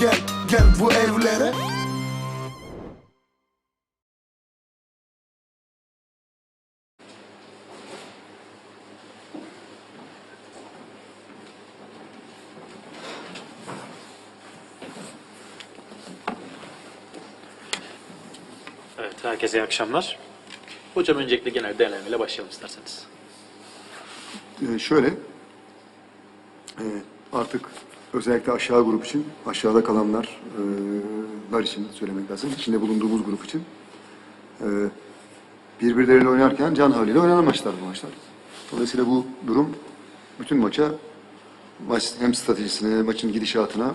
gel gel bu evlere Evet, herkese iyi akşamlar. Hocam öncelikle genel değerlendirmeyle başlayalım isterseniz. Ee, şöyle, e, artık özellikle aşağı grup için, aşağıda kalanlar e, için söylemek lazım. İçinde bulunduğumuz grup için e, birbirleriyle oynarken can havliyle oynanan maçlar bu maçlar. Dolayısıyla bu durum bütün maça, maç hem stratejisine, maçın gidişatına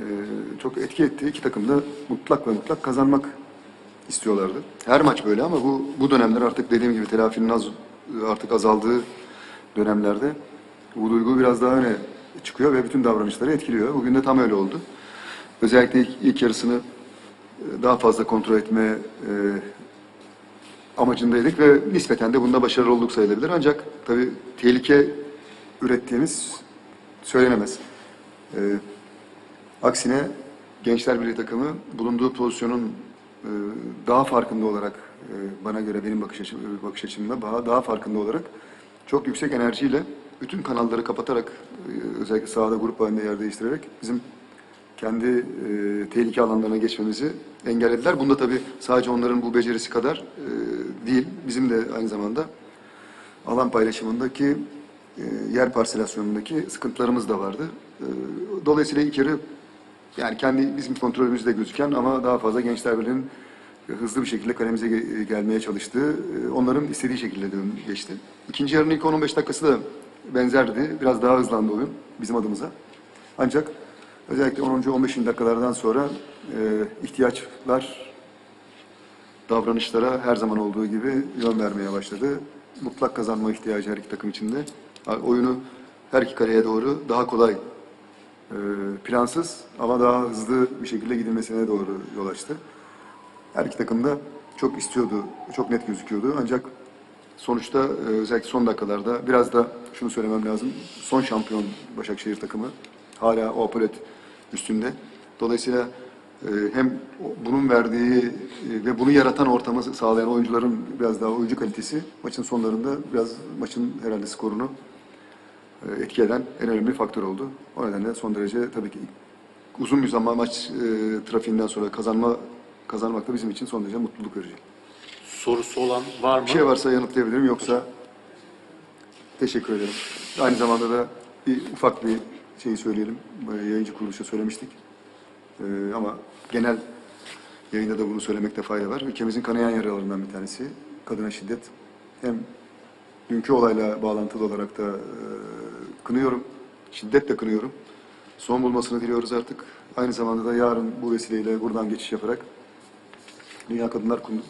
e, çok etki etti. İki takım da mutlak ve mutlak kazanmak istiyorlardı. Her maç böyle ama bu bu dönemler artık dediğim gibi telafinin az artık azaldığı dönemlerde bu duygu biraz daha öne çıkıyor ve bütün davranışları etkiliyor. Bugün de tam öyle oldu. Özellikle ilk, ilk yarısını e, daha fazla kontrol etme e, amacındaydık ve nispeten de bunda başarılı olduk sayılabilir. Ancak tabii tehlike ürettiğimiz söylenemez. E, Aksine Gençler Birliği takımı bulunduğu pozisyonun e, daha farkında olarak e, bana göre benim bakış açım bakış açımda daha, daha farkında olarak çok yüksek enerjiyle bütün kanalları kapatarak e, özellikle sahada grup halinde yer değiştirerek bizim kendi e, tehlike alanlarına geçmemizi engellediler. Bunda tabii sadece onların bu becerisi kadar e, değil. Bizim de aynı zamanda alan paylaşımındaki e, yer parselasyonundaki sıkıntılarımız da vardı. E, dolayısıyla ilk yarı yani kendi bizim kontrolümüzde gözüken ama daha fazla Gençler Birliği'nin hızlı bir şekilde kalemize ge- gelmeye çalıştığı, e, onların istediği şekilde dön geçti. İkinci yarının ilk 10-15 dakikası da benzerdi. Biraz daha hızlandı oyun bizim adımıza. Ancak özellikle 10. 15. dakikalardan sonra e, ihtiyaçlar davranışlara her zaman olduğu gibi yön vermeye başladı. Mutlak kazanma ihtiyacı her iki takım içinde. Oyunu her iki kaleye doğru daha kolay, e, plansız ama daha hızlı bir şekilde gidilmesine doğru yol açtı. Her iki takım da çok istiyordu, çok net gözüküyordu. Ancak sonuçta e, özellikle son dakikalarda biraz da şunu söylemem lazım. Son şampiyon Başakşehir takımı hala o apolet üstünde. Dolayısıyla e, hem bunun verdiği e, ve bunu yaratan ortamı sağlayan oyuncuların biraz daha oyuncu kalitesi maçın sonlarında biraz maçın herhalde skorunu e, etki eden en önemli faktör oldu. O nedenle son derece tabii ki uzun bir zaman maç e, trafiğinden sonra kazanma kazanmak da bizim için son derece mutluluk verici. Sorusu olan var mı? Bir şey varsa yanıtlayabilirim yoksa teşekkür ederim. Aynı zamanda da bir ufak bir şeyi söyleyelim. E, Yayıncı kuruluşa söylemiştik. E, ama genel yayında da bunu söylemekte fayda var. Ülkemizin kanayan yaralarından bir tanesi kadına şiddet. Hem dünkü olayla bağlantılı olarak da e, kınıyorum. Şiddetle kınıyorum. Son bulmasını diliyoruz artık. Aynı zamanda da yarın bu vesileyle buradan geçiş yaparak Dünya Kadınlar Kun-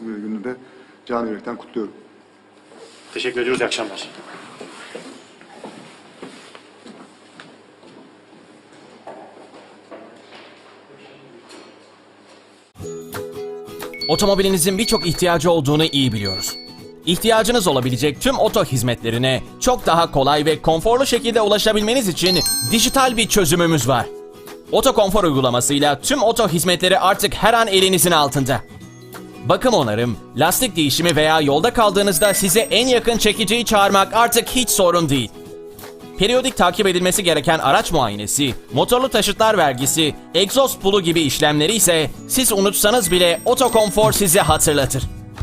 Canı yürekten kutluyorum. Teşekkür ediyoruz. İyi akşamlar. Otomobilinizin birçok ihtiyacı olduğunu iyi biliyoruz. İhtiyacınız olabilecek tüm oto hizmetlerine çok daha kolay ve konforlu şekilde ulaşabilmeniz için dijital bir çözümümüz var. Oto Konfor uygulamasıyla tüm oto hizmetleri artık her an elinizin altında. Bakım onarım, lastik değişimi veya yolda kaldığınızda size en yakın çekiciyi çağırmak artık hiç sorun değil. Periyodik takip edilmesi gereken araç muayenesi, motorlu taşıtlar vergisi, egzoz pulu gibi işlemleri ise siz unutsanız bile Otokonfor size hatırlatır.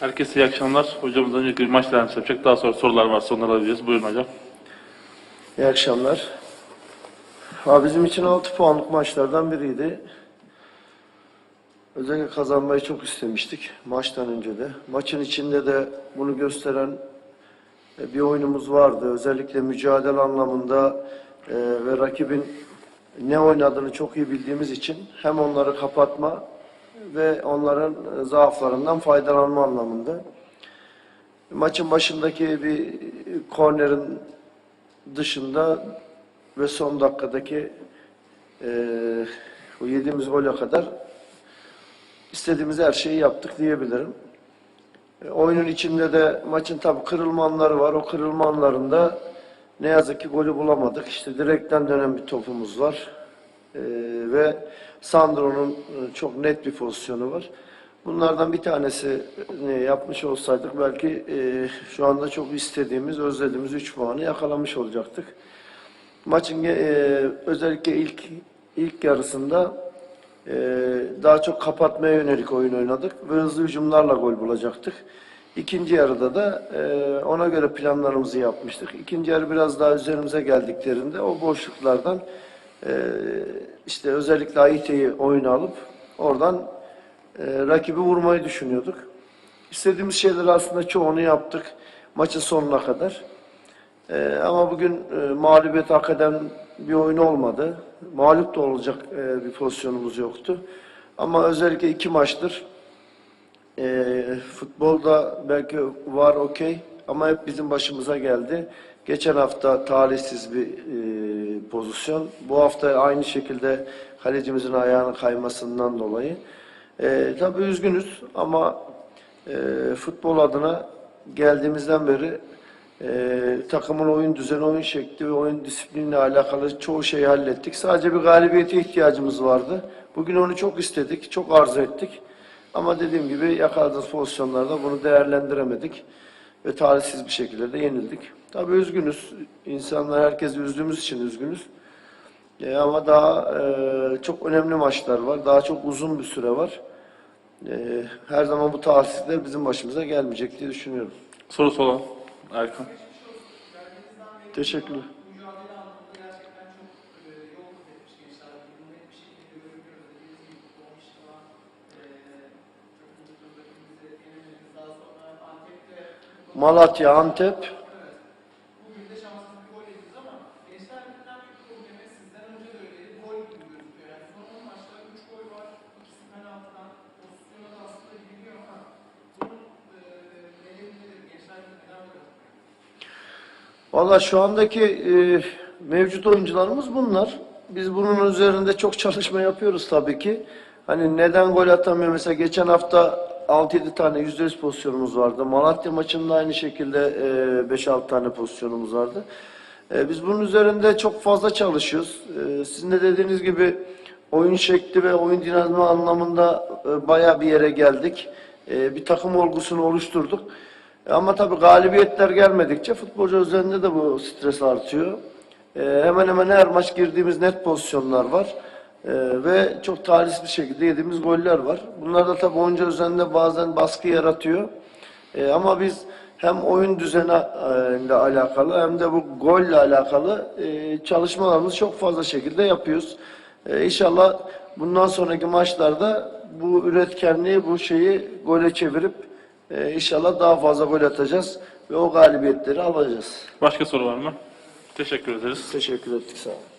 Herkese iyi akşamlar. Hocamız önce bir maç değerlendirmesi yapacak. Daha sonra sorular varsa onları alacağız. Buyurun hocam. İyi akşamlar. Ha, bizim için 6 puanlık maçlardan biriydi. Özellikle kazanmayı çok istemiştik maçtan önce de. Maçın içinde de bunu gösteren e, bir oyunumuz vardı. Özellikle mücadele anlamında e, ve rakibin ne oynadığını çok iyi bildiğimiz için hem onları kapatma ve onların e, zaaflarından faydalanma anlamında. Maçın başındaki bir kornerin dışında ve son dakikadaki eee o yediğimiz gole kadar istediğimiz her şeyi yaptık diyebilirim. E, oyunun içinde de maçın tabii kırılma anları var. O kırılma anlarında ne yazık ki golü bulamadık. İşte direkten dönen bir topumuz var. E, ve Sandro'nun e, çok net bir pozisyonu var. Bunlardan bir tanesi yapmış olsaydık belki e, şu anda çok istediğimiz, özlediğimiz 3 puanı yakalamış olacaktık. Maçın e, özellikle ilk ilk yarısında e, daha çok kapatmaya yönelik oyun oynadık ve hızlı hücumlarla gol bulacaktık. İkinci yarıda da ona göre planlarımızı yapmıştık. İkinci yarı biraz daha üzerimize geldiklerinde o boşluklardan işte özellikle Aite'yi oyuna alıp oradan e, rakibi vurmayı düşünüyorduk. İstediğimiz şeyleri aslında çoğunu yaptık maçın sonuna kadar. Ee, ama bugün e, mağlubiyet hak eden bir oyun olmadı. Mağlup da olacak e, bir pozisyonumuz yoktu. Ama özellikle iki maçtır e, futbolda belki var okey ama hep bizim başımıza geldi. Geçen hafta talihsiz bir e, pozisyon. Bu hafta aynı şekilde kalecimizin ayağının kaymasından dolayı. E, tabii üzgünüz ama e, futbol adına geldiğimizden beri e, takımın oyun düzeni, oyun şekli ve oyun disipliniyle alakalı çoğu şeyi hallettik. Sadece bir galibiyete ihtiyacımız vardı. Bugün onu çok istedik, çok arzu ettik. Ama dediğim gibi yakaladığımız pozisyonlarda bunu değerlendiremedik. Ve talihsiz bir şekilde de yenildik. Tabii üzgünüz. İnsanlar herkes üzdüğümüz için üzgünüz. E, ama daha e, çok önemli maçlar var. Daha çok uzun bir süre var. E, her zaman bu talihsizlikler bizim başımıza gelmeyecek diye düşünüyorum. Sorusu olan Erkan. Teşekkürler. Malatya, Antep. Valla şu andaki e, mevcut oyuncularımız bunlar. Biz bunun üzerinde çok çalışma yapıyoruz tabii ki. Hani neden gol atamıyor? Mesela geçen hafta 6-7 tane %100 pozisyonumuz vardı. Malatya maçında aynı şekilde e, 5-6 tane pozisyonumuz vardı. E, biz bunun üzerinde çok fazla çalışıyoruz. E, sizin de dediğiniz gibi oyun şekli ve oyun dinamizmi anlamında e, bayağı bir yere geldik. E, bir takım olgusunu oluşturduk. Ama tabii galibiyetler gelmedikçe futbolcu üzerinde de bu stres artıyor. Ee, hemen hemen her maç girdiğimiz net pozisyonlar var. Ee, ve çok talihsiz bir şekilde yediğimiz goller var. Bunlar da tabii oyuncu üzerinde bazen baskı yaratıyor. Ee, ama biz hem oyun düzeniyle alakalı hem de bu golle alakalı e, çalışmalarımızı çok fazla şekilde yapıyoruz. Ee, inşallah bundan sonraki maçlarda bu üretkenliği, bu şeyi gole çevirip ee, inşallah daha fazla gol atacağız ve o galibiyetleri alacağız. Başka soru var mı? Teşekkür ederiz. Teşekkür ettik sağ olun.